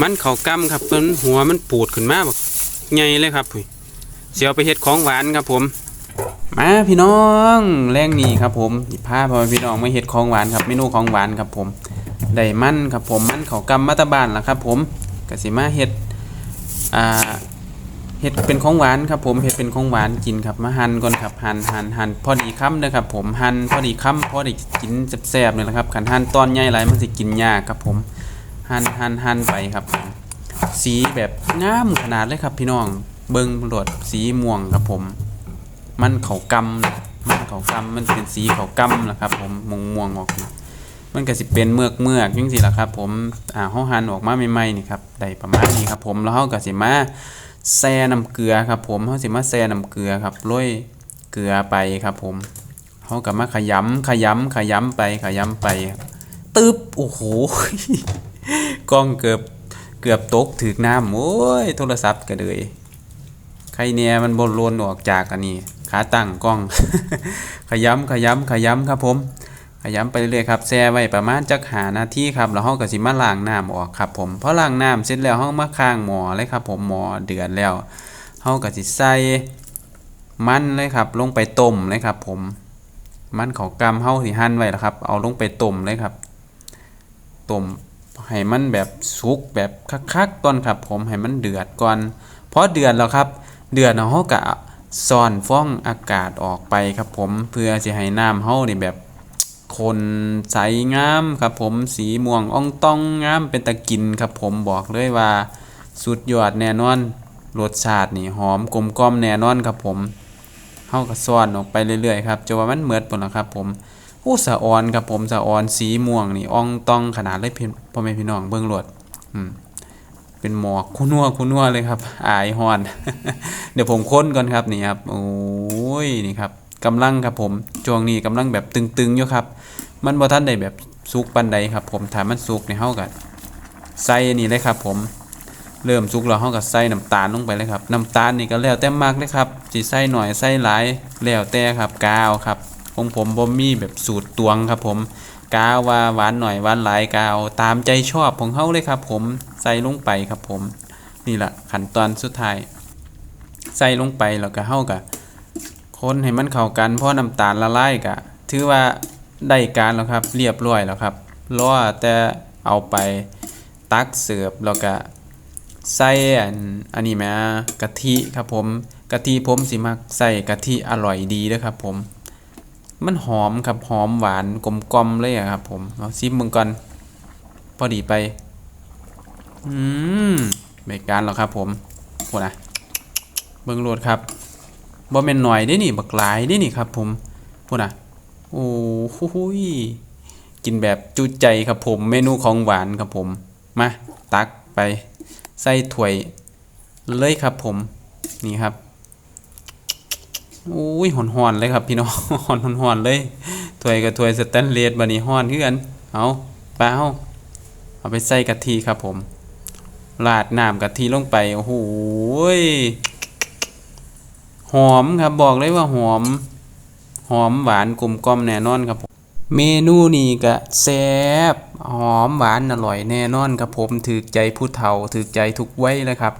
มันเขากำครับมันหัวมันปูดขึ้นมาแบบใหญ่เลยครับพี่เสียวไปเฮ็ดของหวานครับผม มาพี่น้องแรงนี้ครับผมสิพาพ่อพี่น้องมาเฮ็ดของหวานครับเมนูของหวานครับผมได้มันครับผมมันเขากำมาตาบ้านล่ะครับ ผมกสิมาเฮ็ดอ่าเฮ็ดเป็นของหวานครับผมเฮ็ดเป็นของหวานกินครับมาหั่นก่อนครับหั่นหั่นหั่นพอดีคำนะครับผมหั่นพอดีคำพอดีกินแซ่บๆนี่แหละครับคันหั่นตอนใหญ่หลายมันสิกินยากครับผม หั่นหั่นหั่นไปครับ สีแบบงามขนาดเลยครับ พี่น้อง เบิ่งโลดสีม่วงครับผม มันเขากำมันเขากำมันเป็นสีเขากำนะครับ ผมม่วงม่วงออกมันก็สิเป็นเมือกเมือกจังซี่ล่ะครับ ผมอ่าเฮาหั่นออกมาใหม่ๆนี่ครับได้ประมาณนี้ครับผมแล้วเฮาก็สิมาแช่น้ำเกลือครับ ผมเฮาสิมาแช่น้ำเกลือครับโรยเกลือไปครับ ผมเฮาก็มาขยำขยำขยำไปขยำไปตึ๊บโอ้โห กล้องเกือบเกือบตกถึกน้ำโอ้ยโทรศัพท์ก็เลยใครเนี่ยมันบนลวนออกจากอันนี้ขาตั้งกล้อง ขยำขยำขยำครับผม ขยำไปเรื่อยๆครับแช่ไว้ประมาณจักหานาทีครับแล้วเฮาก็สิมาล้างน้ำออกครับผมเพอล้างน้ำเสร็จแล้วเฮามาข้างหม้อเลยครับผมหม้อเดือดแล้วเฮาก็สิใส่มันเลยครับ ลงไปต้มเลยครับ ผมมันเขากำเฮาสิหั่นไว้แล้วครับ เอาลงไปต้มเลยครับต้ม ให้มันแบบสุกแบบคักๆก่อนครับ ผมให้มันเดือดก่อนพอเดือดแล้วครับ เดือดแล้วเฮาก็ซ่อนฟองอากาศออกไปครับ ผมเพื่อสิให้น้ำเฮานี่แบบคนใสงามครับ ผมสีม่วงอ่องต้องงามเป็นตะกินครับ ผมบอกเลยว่าสุดยอดแน่นอนรสชาตินี่หอมกลมกล่อมแน่นอนครับผมเฮาก็ซ่อนออกไปเรื่อยๆครับจนว่ามันเหมือดปุ่นแล้วครับ ผม อู้สะออนครับผมสะออนสีม่วงนี่อ่องตองขนาดเลยพี่พ่อแม่พี่น้องเบิ่งโลดอืมเป็นหมอกคุณนัวคุณนัวเลยครับ อายฮอน เดี๋ยวผมค้นก่อนครับนี่ครับโอ้ยนี่ครับกำลังครับผมช่วงนี้กำลังแบบตึงๆอยู่ครับ มันบ่ทันได้แบบสุกปานใดครับ ผมถ้ามันสุกในเฮาก็ใส่นี่เลยครับ ผมเริ่มสุกแล้วเฮาก็ใส่น้ำตาลลงไปเลยครับน้ำตาลนี่ก็แล้วแต่มักเลยครับสิใส่หน่อยใส่หลายแล้วแต่ครับกาวครับ ของผมบ่มีแบบสูตรตวงครับผมกาว่าหวานหน่อยหวานหลายกาวตามใจชอบของเฮาเลยครับ ผมใส่ลงไปครับผม นี่แหละขั้นตอนสุดท้าย ใส่ลงไปแล้วก็เฮาก็คนให้มันเข้ากันเพราะน้ำตาลละลายก็ถือว่าได้การแล้วครับเรียบร้อยแล้วครับรอแต่เอาไปตักเสิร์ฟแล้วก็ใส่อันอันนี้แหมกะทิครับผมกะทิผมสิมักใส่กะทิอร่อยดีเด้อครับผม มันหอมครับหอมหวานกลมกลมเลยอะครับผมเอาซิมมึงก่อนพอดีไป อืมไม่การแล้วครับผมพูดนะเบิ่งโลดครับบ่แม่นหน่อยเด้นี่บักหลายเด้นี่ครับผมพูดนะโอ้โหยกินแบบจุใจครับผม เมนูของหวานครับผม มา ตักไป ใส่ถ้วยเลยครับผม นี่ครับ อ้ยหอนๆเลยครับพี่น้องหอนหอนๆเลยถ้วยกับถ้วยสแตนเลสบัดนี้ฮ้อนคือกันเอาไปเอาเอาไปใส่กะทิครับผมราดน้ำกะทิลงไปโอ้โหยหอมครับบอกเลยว่าหอม หอมหวานกลมกล่อมแน่นอนครับผมเมนูนี้ก็แซ่บหอมหวานอร่อยแน่นอนครับผมถือใจผู้เฒ่าถือใจทุกวัยเลยครับ